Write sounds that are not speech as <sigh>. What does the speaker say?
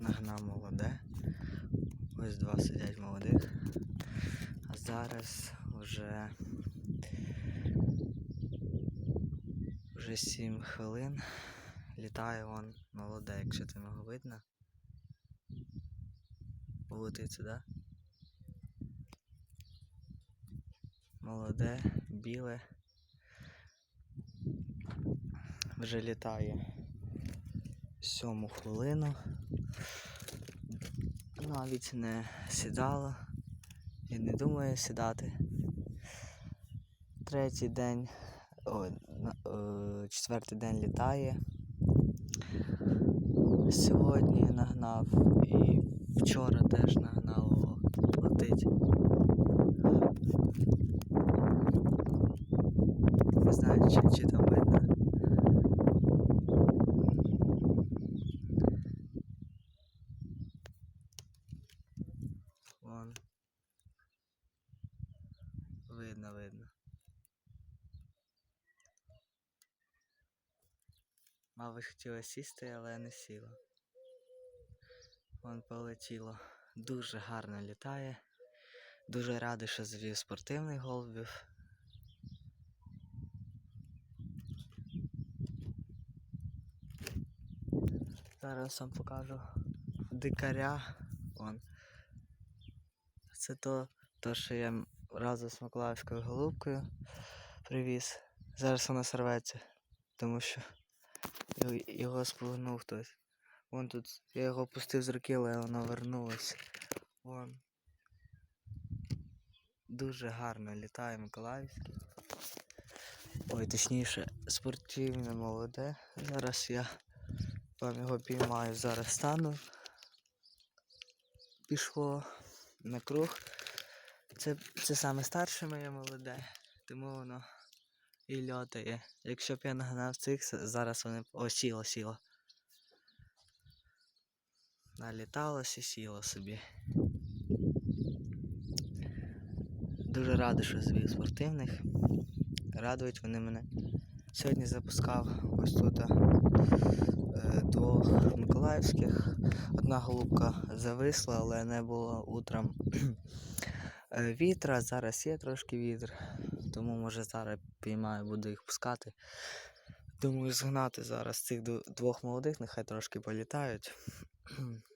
нагнав молоде. Ось два сидять молодих. А зараз вже вже 7 хвилин. Літає вон молоде, якщо там його видно. Летить сюди. Молоде, біле. Вже літає сьому хвилину. Навіть не сідало і не думає сідати. Третій день, ой, е, четвертий день літає. Сьогодні нагнав і вчора теж нагнав. Летить. Не знаю, чи, чи там видно. Вон. Видно, видно. Мабуть, хотіла сісти, але не сіла. Вон полетіло. Дуже гарно літає. Дуже радий, що завів спортивний голубів. Зараз вам покажу дикаря. Вон. Це то, то що я разом з Миколаївською голубкою привіз. Зараз воно сорветься, тому що його, спугнув хтось. Вон тут я його пустив з руки, але воно вернулось. Вон. Дуже гарно літає Миколаївський. Ой, точніше, спортивне молоде. Зараз я вам його піймаю, зараз стану. Пішло на круг. Це, це саме старше моє молоде, тому воно і льотає. Якщо б я нагнав цих, зараз вони б- О, сіло. Наліталось і сіло собі. Дуже радий, що звів спортивних. Радують вони мене. Сьогодні запускав ось тут е, двох миколаївських. Одна голубка зависла, але не було утром <clears throat> е, вітра. Зараз є трошки вітер, тому може зараз піймаю, буду їх пускати. Думаю, згнати зараз цих двох молодих, нехай трошки політають. <clears throat>